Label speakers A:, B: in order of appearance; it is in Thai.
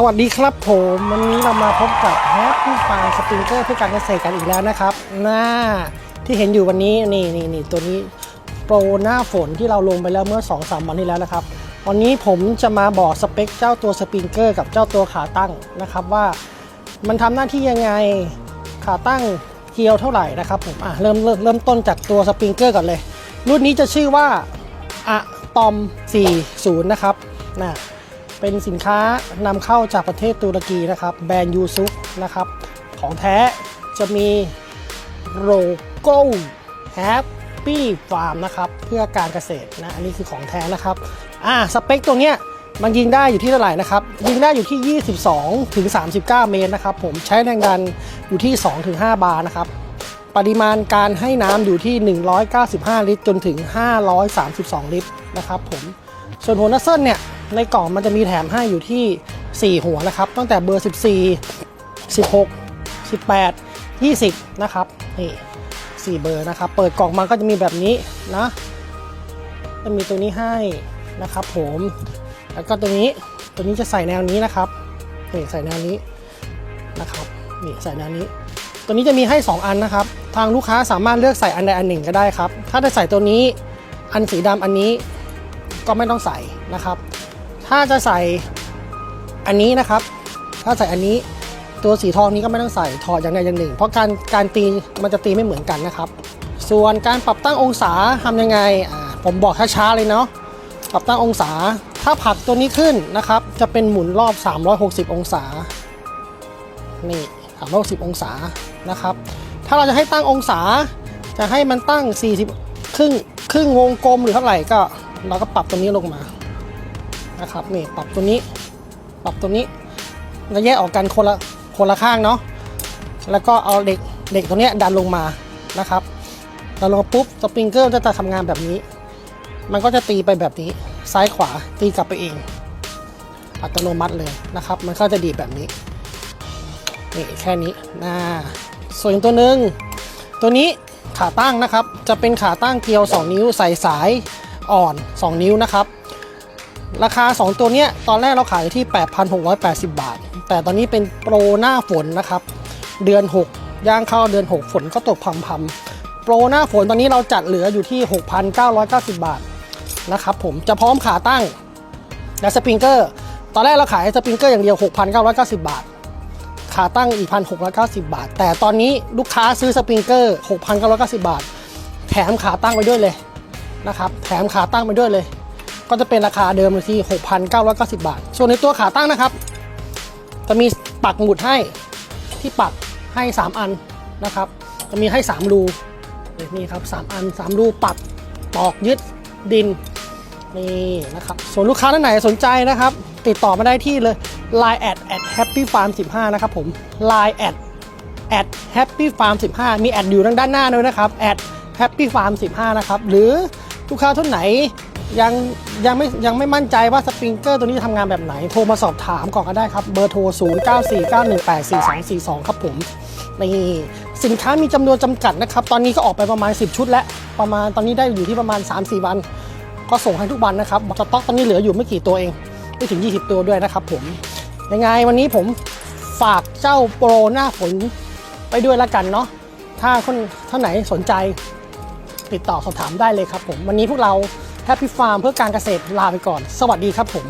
A: สวัสดีครับผมวันนี้เรามาพบกับแฮปปี้ฟาร์มสปริงเกอร์เพื่อการเกษตรกันอีกแล้วนะครับ หน้าที่เห็นอยู่วันนี้นี่นี่นี่ตัวนี้โปรหน้าฝนที่เราลงไปแล้วเมื่อ 2-3วันที่แล้วนะครับ วันนี้ผมจะมาบอกสเปคเจ้าตัวสปริงเกอร์กับเจ้าตัวขาตั้งนะครับว่ามันทำหน้าที่ยังไงขาตั้งเกียวเท่าไหร่นะครับผมอะเริ่มเริ่มเริ่มต้นจากตัวสปริงเกอร์ก่อนเลย รุ่นนี้จะชื่อว่าอะตอม 40 นะครับนะ เป็นสินค้านำเข้าจากประเทศตุรกีนะครับ แบรนด์ยูซุกนะครับ ของแท้จะมีโลโก้แฮปปี้ฟาร์มนะครับ เพื่อการเกษตรนะ อันนี้คือของแท้นะครับ อ่า สเปคตัวเนี้ยมันยิงได้อยู่ที่เท่าไหร่นะครับ ยิงได้อยู่ที่ 22ถึง39 เมตรนะครับ ผมใช้แรงดันอยู่ที่2ถึง5บาร์นะครับ ปริมาณการให้น้ำอยู่ที่ 195 ลิตร จนถึง 532 ลิตรนะครับผม ส่วนหัวนัสเซิลเนี่ย ในกล่องมันจะมีแถมให้อยู่ที่ 4 หัวนะครับ ตั้งแต่เบอร์ 14 16 18 20 นะครับ นี่ 4 เบอร์นะครับ เปิดกล่องมาก็จะมีแบบนี้นะ จะมีตัวนี้ให้นะครับผม แล้วก็ตัวนี้ ตัวนี้จะใส่แนวนี้นะครับนี่ใส่แนวนี้นะครับ นี่ใส่แนวนี้ ตัวนี้จะมีให้ 2 อันนะครับ ทางลูกค้าสามารถเลือกใส่อันใดอันหนึ่งก็ได้ครับ ถ้าจะใส่ตัวนี้ อันสีดำอันนี้ก็ไม่ต้องใส่นะครับ ถ้าจะใส่อันนี้นะครับ ถ้าใส่อันนี้ตัวสีทองนี้ก็ไม่ต้องใส่ถอดอย่างใดอย่างหนึ่ง เพราะการการตีมันจะตีไม่เหมือนกันนะครับ ส่วนการปรับตั้งองศาทำยังไงผมบอกช้าๆเลยเนาะปรับตั้งองศา ถ้าผลักตัวนี้ขึ้นนะครับ จะเป็นหมุนรอบ 360 องศานี่360 องศานะครับ ถ้าเราจะให้ตั้งองศาจะให้มันตั้ง 40 ครึ่งครึ่งวงกลมหรือเท่าไหร่ก็ เราก็ปรับตัวนี้ลงมา นะครับนี่ปรับตัวนี้ ปรับตัวนี้แล้วแยกออกกันคนละคนละข้างเนาะแล้วก็เอาเด็กเด็กตัวเนี้ยดันลงมานะครับดันลงปุ๊บสปริงเกอร์จะทำงานแบบนี้ มันก็จะตีไปแบบนี้ซ้ายขวาตีกลับไปเอง อัตโนมัติเลยนะครับ มันก็จะดีแบบนี้นี่แค่นี้นะส่วนตัวหนึ่งตัวนี้ขาตั้งนะครับ จะเป็นขาตั้งเกลียว 2 นิ้วใส่สายอ่อน 2 นิ้วนะครับ ราคา 2 ตัวเนี้ยตอนแรกเราขายอยู่ที่ 8,680 บาท แต่ตอนนี้เป็นโปรหน้าฝนนะครับ เดือน 6 ย่างเข้าเดือน 6 ฝนก็ตกพรำๆโปรหน้าฝนตอนนี้เราจัดเหลืออยู่ที่ 6,990 บาทนะครับผมจะพร้อมขาตั้งและสปริงเกอร์ ตอนแรกเราขายสปริงเกอร์อย่างเดียว 6,990 บาท ขาตั้งอีก 1,690 บาท แต่ตอนนี้ลูกค้าซื้อสปริงเกอร์ 6,990 บาท แถมขาตั้งไปด้วยเลยนะครับ แถมขาตั้งไปด้วยเลย ก็จะเป็นราคาเดิมอยู่ที่ 6,990 บาท ส่วนในตัวขาตั้งนะครับ จะมีปักหมุดให้ที่ปักให้ 3 อันนะครับ จะมีให้ 3 รูนี่ครับ 3 อัน 3 รูปักตอกยึดดินนี่นะครับ ส่วนลูกค้าท่านไหนสนใจนะครับ ติดต่อมาได้ที่เลย Line แอดแอด Happy Farm 15นะครับผม Line แอดแอด Happy Farm 15มีแอดอยู่ทางด้านหน้าด้วยนะครับแอด Happy Farm 15นะครับ หรือลูกค้าท่านไหน ยังยังไม่ยังไม่มั่นใจว่าสปริงเกอร์ตัวนี้ทำงานแบบไหน โทรมาสอบถามก่อนก็ได้ครับ เบอร์โทร 0949184242 ครับผมนี่สินค้ามีจำนวนจำกัดนะครับ ตอนนี้ก็ออกไปประมาณ 10 ชุดแล้ว ประมาณตอนนี้ได้อยู่ที่ประมาณ 3-4 วัน ก็ส่งให้ทุกวันนะครับสต็อกตอนนี้เหลืออยู่ไม่กี่ตัวเองไม่ถึง 20 ตัวด้วยนะครับผมยังไงวันนี้ผมฝากเจ้าโปรหน้าฝนไปด้วยละกันเนาะถ้าคนท่านไหนสนใจติดต่อสอบถามได้เลยครับผม วันนี้พวกเรา แฮปปี้ฟาร์มเพื่อการเกษตรลาไปก่อน สวัสดีครับผม